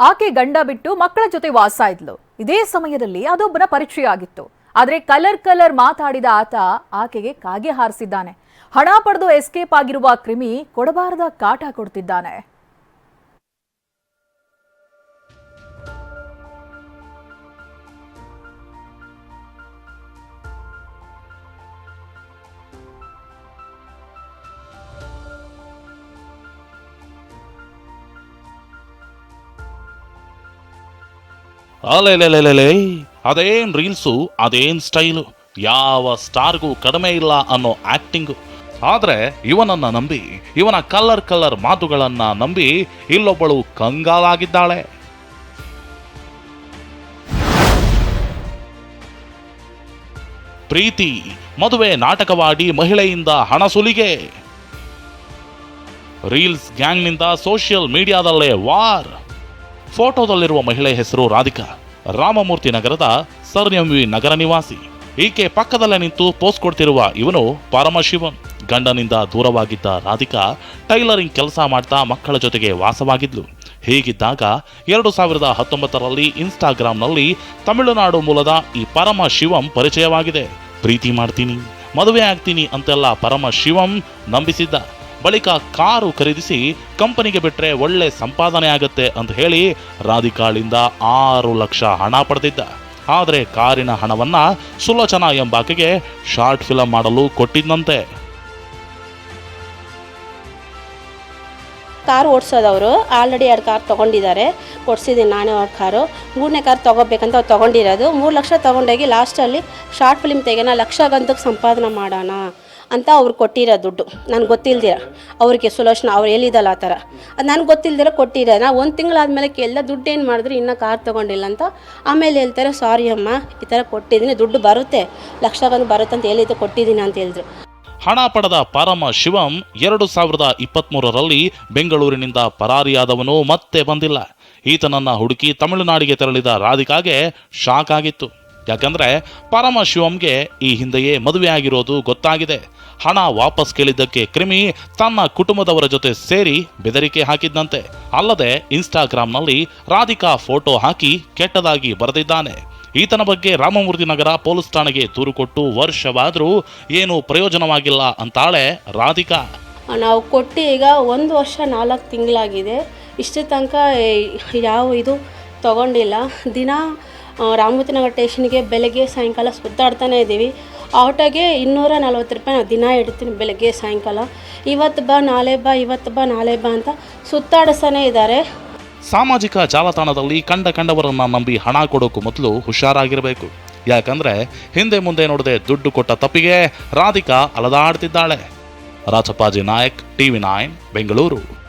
ಆಕೆ ಗಂಡ ಬಿಟ್ಟು ಮಕ್ಕಳ ಜೊತೆ ವಾಸ ಇದ್ಲು ಇದೇ ಸಮಯದಲ್ಲಿ ಅದೊಬ್ಬನ ಪರಿಚಯ ಆಗಿತ್ತು ಆದ್ರೆ ಕಲರ್ ಕಲರ್ ಮಾತಾಡಿದ ಆತ ಆಕೆಗೆ ಕಾಗೆ ಹಾರಿಸಿದ್ದಾನೆ. ಹಣ ಪಡೆದು ಎಸ್ಕೇಪ್ ಆಗಿರುವ ಕ್ರಿಮಿ ಕೊಡಬಾರದ ಕಾಟ ಕೊಡ್ತಿದ್ದಾನೆ. ಅಲೆಲೆಲೆಲೆಲೆ ಅದೇನ್ ರೀಲ್ಸು, ಅದೇನ್ ಸ್ಟೈಲು? ಯಾವ ಸ್ಟಾರ್ಗೂ ಕಡಿಮೆ ಇಲ್ಲ ಅನ್ನೋ ಆಕ್ಟಿಂಗು. ಆದ್ರೆ ಇವನನ್ನ ನಂಬಿ, ಇವನ ಕಲರ್ ಕಲರ್ ಮಾತುಗಳನ್ನ ನಂಬಿ ಇಲ್ಲೊಬ್ಬಳು ಕಂಗಾಲಾಗಿದ್ದಾಳೆ. ಪ್ರೀತಿ, ಮದುವೆ ನಾಟಕವಾಡಿ ಮಹಿಳೆಯಿಂದ ಹಣ ಸುಲಿಗೆ. ರೀಲ್ಸ್ ಗ್ಯಾಂಗ್ನಿಂದ ಸೋಷಿಯಲ್ ಮೀಡಿಯಾದಲ್ಲೇ ವಾರ್. ಫೋಟೋದಲ್ಲಿರುವ ಮಹಿಳೆ ಹೆಸರು ರಾಧಿಕಾ. ರಾಮಮೂರ್ತಿ ನಗರದ ಸರ್ ನಗರ ನಿವಾಸಿ. ಈಕೆ ಪಕ್ಕದಲ್ಲೇ ನಿಂತು ಪೋಸ್ಟ್ ಕೊಡ್ತಿರುವ ಇವನು ಪರಮಶಿವನ್. ಗಂಡನಿಂದ ದೂರವಾಗಿದ್ದ ರಾಧಿಕಾ ಟೈಲರಿಂಗ್ ಕೆಲಸ ಮಾಡ್ತಾ ಮಕ್ಕಳ ಜೊತೆಗೆ ವಾಸವಾಗಿದ್ಲು. ಹೀಗಿದ್ದಾಗ ಎರಡು ಸಾವಿರದ ಹತ್ತೊಂಬತ್ತರಲ್ಲಿ ಇನ್ಸ್ಟಾಗ್ರಾಮ್ನಲ್ಲಿ ತಮಿಳುನಾಡು ಮೂಲದ ಈ ಪರಮ ಶಿವಂ ಪರಿಚಯವಾಗಿದೆ. ಪ್ರೀತಿ ಮಾಡ್ತೀನಿ, ಮದುವೆ ಆಗ್ತೀನಿ ಅಂತೆಲ್ಲ ಪರಮ ಶಿವಂ ನಂಬಿಸಿದ್ದ. ಬಳಿಕ ಕಾರು ಖರೀದಿಸಿ ಕಂಪನಿಗೆ ಬಿಟ್ಟರೆ ಒಳ್ಳೆ ಸಂಪಾದನೆ ಆಗುತ್ತೆ ಅಂತ ಹೇಳಿ ರಾಧಿಕಾಳಿಂದ ಆರು ಲಕ್ಷ ಹಣ ಪಡೆದಿದ್ದ. ಆದರೆ ಕಾರಿನ ಹಣವನ್ನ ಸುಲೋಚನಾ ಎಂಬಾಕೆಗೆ ಶಾರ್ಟ್ ಫಿಲಂ ಮಾಡಲು ಕೊಟ್ಟಿದ್ದಂತೆ ಕಾರ್ ಓಡಿಸೋದವರು ಆಲ್ರೆಡಿ ಎರಡು ಕಾರ್ ತೊಗೊಂಡಿದ್ದಾರೆ. ಓಡಿಸಿದ್ದೀನಿ ನಾನೇ ಅವ್ರ ಕಾರು. ಮೂರನೇ ಕಾರ್ ತೊಗೋಬೇಕಂತ ಅವ್ರು ತೊಗೊಂಡಿರೋದು. ಮೂರು ಲಕ್ಷ ತೊಗೊಂಡೋಗಿ ಲಾಸ್ಟಲ್ಲಿ ಶಾರ್ಟ್ ಫಿಲ್ಮ್ ತೆಗೆನ ಲಕ್ಷ ಗಂತಕ್ಕೆ ಸಂಪಾದನೆ ಮಾಡೋಣ. ಅಂತ ಅವ್ರು ಕೊಟ್ಟಿರೋ ದುಡ್ಡು. ನನಗೆ ಗೊತ್ತಿಲ್ದಿರ. ಅವ್ರಿಗೆ ಸುಲೋಚನ, ಅವ್ರು ಹೇಳಿದಲ್ಲ ಆ ಥರ. ಅದು ನನಗೆ ಗೊತ್ತಿಲ್ದಿರ ಕೊಟ್ಟಿರೋ ನಾ ಒಂದು ತಿಂಗಳಾದ್ಮೇಲೆ ಎಲ್ಲ ದುಡ್ಡು ಏನು ಮಾಡಿದ್ರು ಇನ್ನೂ ಕಾರ್ ತೊಗೊಂಡಿಲ್ಲ ಅಂತ. ಆಮೇಲೆ ಹೇಳ್ತಾರೆ, ಸಾರಿ ಅಮ್ಮ, ಈ ಥರ ಕೊಟ್ಟಿದ್ದೀನಿ. ದುಡ್ಡು ಬರುತ್ತೆ. ಲಕ್ಷ ಗಂತ ಬರುತ್ತೆ ಅಂತ ಹೇಳಿದ್ದು ಕೊಟ್ಟಿದ್ದೀನಿ ಅಂತ ಹೇಳಿದ್ರು. ಹಣ ಪಡೆದ ಪರಮ ಶಿವಂ ಎರಡು ಸಾವಿರದ ಇಪ್ಪತ್ಮೂರರಲ್ಲಿ ಬೆಂಗಳೂರಿನಿಂದ ಪರಾರಿಯಾದವನು ಮತ್ತೆ ಬಂದಿಲ್ಲ. ಈತನನ್ನ ಹುಡುಕಿ ತಮಿಳುನಾಡಿಗೆ ತೆರಳಿದ ರಾಧಿಕಾಗೆ ಶಾಕ್ ಆಗಿತ್ತು. ಯಾಕಂದ್ರೆ ಪರಮ ಶಿವಂಗೆ ಈ ಹಿಂದೆಯೇ ಮದುವೆ ಆಗಿರೋದು ಗೊತ್ತಾಗಿದೆ. ಹಣ ವಾಪಸ್ ಕೇಳಿದ್ದಕ್ಕೆ ಕ್ರಿಮಿ ತನ್ನ ಕುಟುಂಬದವರ ಜೊತೆ ಸೇರಿ ಬೆದರಿಕೆ ಹಾಕಿದ್ದಂತೆ. ಅಲ್ಲದೆ ಇನ್ಸ್ಟಾಗ್ರಾಂನಲ್ಲಿ ರಾಧಿಕಾ ಫೋಟೋ ಹಾಕಿ ಕೆಟ್ಟದಾಗಿ ಬರೆದಿದ್ದಾನೆ. ಈತನ ಬಗ್ಗೆ ರಾಮಮೂರ್ತಿ ನಗರ ಪೊಲೀಸ್ ಠಾಣೆಗೆ ದೂರು ಕೊಟ್ಟು ವರ್ಷವಾದರೂ ಏನೂ ಪ್ರಯೋಜನವಾಗಿಲ್ಲ ಅಂತಾಳೆ ರಾಧಿಕಾ. ನಾವು ಕೊಟ್ಟು ಈಗ ಒಂದು ವರ್ಷ ನಾಲ್ಕು ತಿಂಗಳಾಗಿದೆ. ಇಷ್ಟು ತನಕ ಯಾವ ಇದು ತಗೊಂಡಿಲ್ಲ. ದಿನ ಆ, ರಾಮಮೂರ್ತಿ ನಗರ ಸ್ಟೇಷನ್ಗೆ ಬೆಳಗ್ಗೆ ಸಾಯಂಕಾಲ ಸುತ್ತಾಡ್ತಾನೆ ಇದ್ದೀವಿ. ಆಟೋಗೆ ಇನ್ನೂರ ನಲ್ವತ್ತು ರೂಪಾಯಿ ನಾವು ದಿನ ಇಡ್ತೀನಿ ಬೆಳಗ್ಗೆ ಸಾಯಂಕಾಲ. ಇವತ್ತು ಬಾ ನಾಳೆ ಬಾ ಇವತ್ತು ಬಾ ನಾಳೆ ಬಾ ಅಂತ ಸುತ್ತಾಡಿಸ್ತಾನೆ ಇದ್ದಾರೆ. ಸಾಮಾಜಿಕ ಜಾಲತಾಣದಲ್ಲಿ ಕಂಡ ಕಂಡವರನ್ನು ನಂಬಿ ಹಣ ಕೊಡೋಕು ಮೊದಲು ಹುಷಾರಾಗಿರಬೇಕು. ಯಾಕಂದರೆ ಹಿಂದೆ ಮುಂದೆ ನೋಡದೆ ದುಡ್ಡು ಕೊಟ್ಟ ತಪ್ಪಿಗೆ Radhika ಅಲದಾಡ್ತಿದ್ದಾಳೆ. Rachappaji Nayak TV nine Bengaluru.